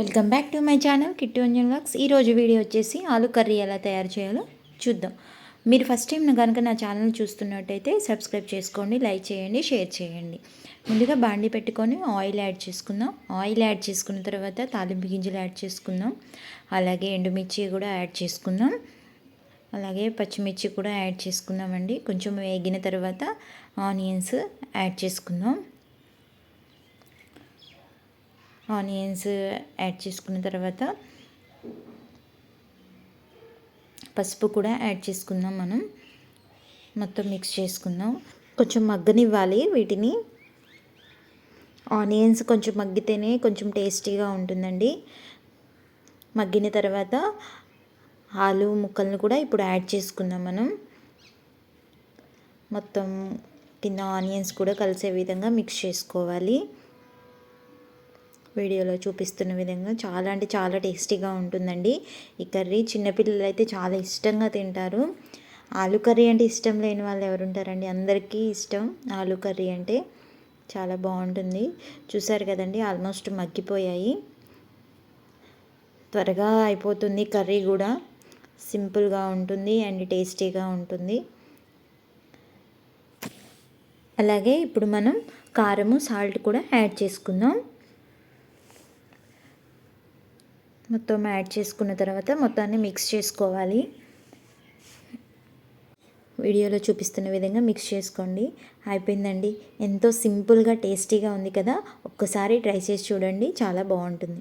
Welcome back to my channel Kittu Anjan vlogs. ఈరోజు video వచ్చేసి ఆలు కర్రీ ఎలా తయారు చేయాలో చూద్దాం. మీరు ఫస్ట్ టైం కనుక నా ఛానల్ చూస్తున్నట్టయితే సబ్స్క్రైబ్ చేసుకోండి లైక్ చేయండి షేర్ చేయండి. ముందుగా బాండి పెట్టుకొని ఆయిల్ యాడ్ చేసుకుందాం. ఆయిల్ యాడ్ చేసుకున్న తర్వాత తాలింపు గింజలు యాడ్ చేసుకుందాం. అలాగే ఎండుమిర్చి కూడా యాడ్ చేసుకుందాం. అలాగే పచ్చిమిర్చి కూడా యాడ్ చేసుకుందామండి. కొంచెం వేగిన తర్వాత ఆనియన్స్ యాడ్ చేసుకుందాం. ఆనియన్స్ యాడ్ చేసుకున్న తర్వాత పసుపు కూడా యాడ్ చేసుకుందాం మనం. మొత్తం మిక్స్ చేసుకుందాం. కొంచెం మగ్గనివ్వాలి వీటిని. ఆనియన్స్ కొంచెం మగ్గితేనే కొంచెం టేస్టీగా ఉంటుందండి. మగ్గిన తర్వాత ఆలు ముక్కలను కూడా ఇప్పుడు యాడ్ చేసుకుందాం మనం. మొత్తం కింద ఆనియన్స్ కూడా కలిసే విధంగా మిక్స్ చేసుకోవాలి. వీడియోలో చూపిస్తున్న విధంగా చాలా అంటే చాలా టేస్టీగా ఉంటుందండి. ఈ కర్రీ చిన్నపిల్లలు అయితే చాలా ఇష్టంగా తింటారు. ఆలు కర్రీ అంటే ఇష్టం లేని వాళ్ళు ఎవరుంటారండి? అందరికీ ఇష్టం ఆలు కర్రీ అంటే. చాలా బాగుంటుంది. చూసారు కదండి ఆల్మోస్ట్ మగ్గిపోయాయి. త్వరగా అయిపోతుంది కర్రీ కూడా. సింపుల్గా ఉంటుంది అండ్ టేస్టీగా ఉంటుంది. అలాగే ఇప్పుడు మనం కారము సాల్ట్ కూడా యాడ్ చేసుకుందాం. మొత్తం యాడ్ చేసుకున్న తర్వాత మొత్తాన్ని మిక్స్ చేసుకోవాలి. వీడియోలో చూపిస్తున్న విధంగా మిక్స్ చేసుకోండి. అయిపోయిందండి. ఎంతో సింపుల్గా టేస్టీగా ఉంది కదా. ఒక్కసారి ట్రై చేసి చూడండి. చాలా బాగుంటుంది.